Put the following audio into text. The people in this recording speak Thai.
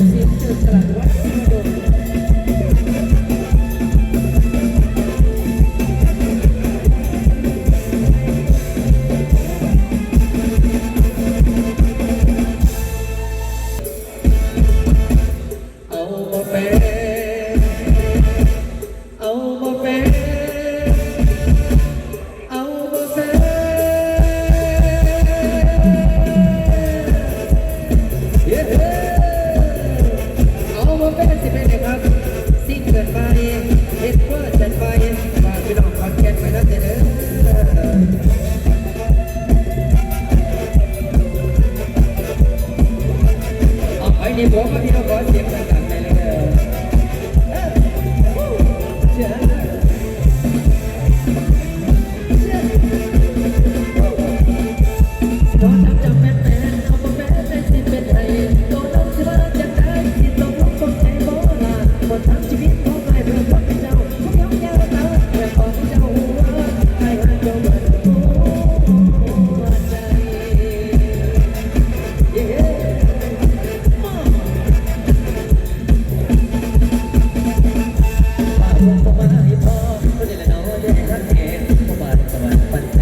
Thank you. เอามาเป็นสิเป็นนะครับสิ่งเกิดมาดีเอ็ดเวอร์จัดไปฝากพี่น้องคอนแกนไปนะเด้อเอาไปนี่ผมกับพี่น้องขอเสียงดัง Okay.